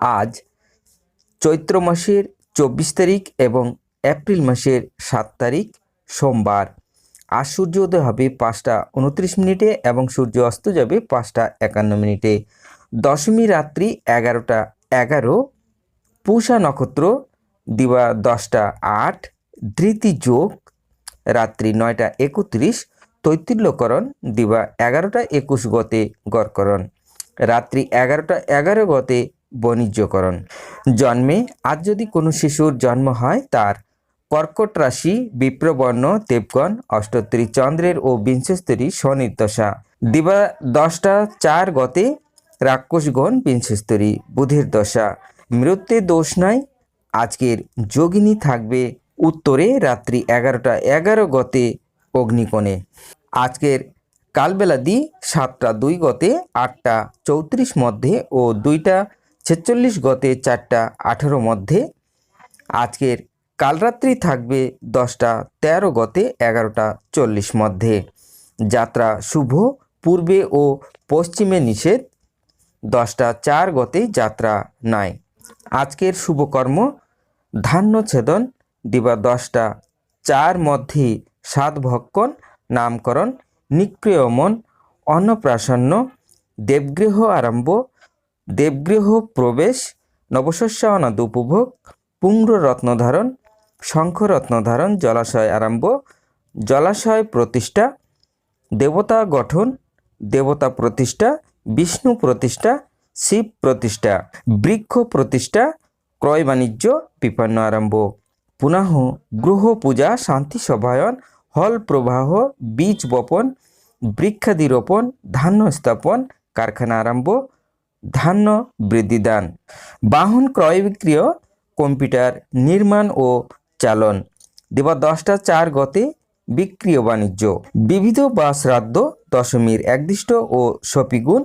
আজ চৈত্র মাসের চব্বিশ তারিখ এবং এপ্রিল মাসের সাত তারিখ সোমবার। আজ সূর্য উদয় হবে পাঁচটা উনত্রিশ মিনিটে এবং সূর্য অস্ত যাবে পাঁচটা একান্ন মিনিটে। দশমী রাত্রি এগারোটা এগারো, পূষা নক্ষত্র দিবা দশটা আট, ধৃতি যোগ রাত্রি নয়টা একত্রিশ, তৈতিল্যকরণ দিবা এগারোটা একুশ গতে গড়করণ। রাত্রি এগারোটা এগারো গতে বাণিজ্যকরণ। জন্মে আজ যদি কোনো শিশুর জন্ম হয়, তার কর্কট রাশি বিপ্রবর্ণ দেবগণ অষ্টোত্তরী চন্দ্রের ও বিংশস্তরী স্বনির্দশা। দিবা দশটা চার গতে রাক্ষসগণ বিংশস্তরী বুধের দশা মৃত্যুর দোষ নাই, আজকের যোগিনী থাকবে উত্তরে রাত্রি এগারোটা এগারো গতে অগ্নিকোণে। আজকের কালবেলা দি সাতটা দুই গতে আটটা চৌত্রিশ মধ্যে ও দুইটা ছেচল্লিশ গতে চারটা আঠেরো মধ্যে। আজকের কালরাত্রি থাকবে দশটা তেরো গতে এগারোটা চল্লিশ মধ্যে। যাত্রা শুভ, পূর্বে ও পশ্চিমে নিষেধ। দশটা চার গতে যাত্রা নাই। আজকের শুভকর্ম ধান্য ছেদন দিবা দশটা চার মধ্যে সাত ভক্ষণ, নামকরণ নিক্রিয়মন অন্নপ্রাশন্ন, দেবগৃহ আরম্ভ দেবগৃহ প্রবেশ নবশস্যানাদ উপভোগ পুঙ্গ রত্নধারণ শঙ্খ রত্নধারণ জলাশয় আরম্ভ, জলাশয় প্রতিষ্ঠা, দেবতা গঠন, দেবতা প্রতিষ্ঠা, বিষ্ণু প্রতিষ্ঠা, শিব প্রতিষ্ঠা, বৃক্ষ প্রতিষ্ঠা, ক্রয় বাণিজ্য, বিপন্ন আরম্ভ। পুনঃ গ্রহ পূজা, শান্তি সভায়ন, হল প্রবাহ, বীজ বপন বৃক্ষাদি রোপণ ধান্য স্থাপন, কারখানা আরম্ভ ধান্য বৃদ্ধিদান বাহন ক্রয় বিক্রিয় কম্পিউটার নির্মাণ ও চালন। দিবা দশটা চার গতে বিক্রিয় বাণিজ্য। বিবিধ বা শ্রাদ্ধ দশমীর একদিষ্ট ও সপিগুণ।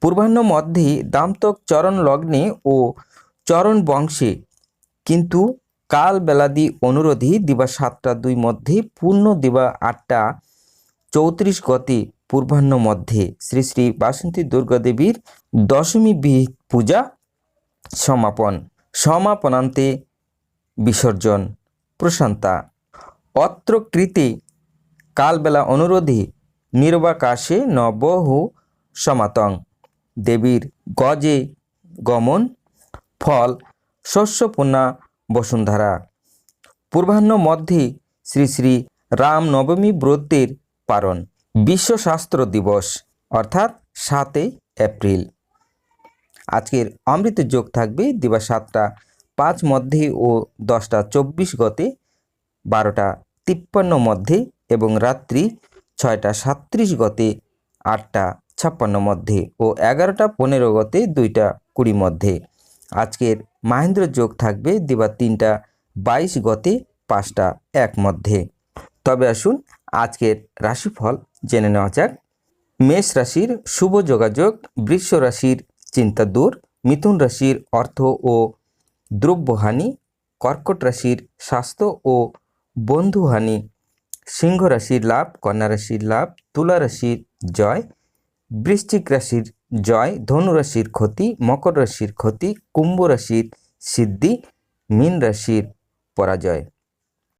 পূর্বাহ্ন মধ্যে দামতক চরণ লগ্নে ও চরণ বংশে। কিন্তু কাল বেলাদি অনুরোধী দিবা সাতটা দুই মধ্যে পূর্ণ দিবা আটটা চৌত্রিশ গতে পূর্বাহ্ন মধ্যে শ্রী শ্রী বাসন্তী দুর্গাদেবীর দশমী পূজা সমাপন। সমাপনান্তে বিসর্জন প্রশান্তা। অত্র কৃতে কালবেলা অনুরোধে নির্বাকাশে নবহু সমাতং। দেবীর গজে গমন, ফল শস্যপূর্ণা বসুন্ধরা। পূর্বাহ্ন মধ্যে শ্রী শ্রী রাম নবমী ব্রতের পারণ। বিশ্ব শাস্ত্র দিবস, অর্থাৎ সাতই এপ্রিল। আজকের অমৃত যোগ থাকবে দিবা সাতটা পাঁচ মধ্যে ও দশটা চব্বিশ গতে, বারোটা তিপ্পান্ন মধ্যে এবং রাত্রি ছয়টা সাত্রিশ গতে, আটটা ছাপ্পান্ন মধ্যে ও এগারোটা পনেরো গতে, দুইটা কুড়ি মধ্যে। আজকের মাহেন্দ্র যোগ থাকবে দিবা তিনটা বাইশ গতে, পাঁচটা এক মধ্যে। তবে আসুন আজকের রাশিফল জেনে নেওয়া যাক। মেষ রাশির শুভ যোগাযোগ, বৃষ রাশির চিন্তা দূর, মিথুন রাশির অর্থ ও দ্রব্যহানি, কর্কট রাশির স্বাস্থ্য ও বন্ধুহানি, সিংহ রাশির লাভ, কন্যা রাশির লাভ, তুলা রাশির জয়, বৃশ্চিক রাশির জয়, ধনু রাশির ক্ষতি, মকর রাশির ক্ষতি, কুম্ভ রাশির সিদ্ধি, মীন রাশির পরাজয়।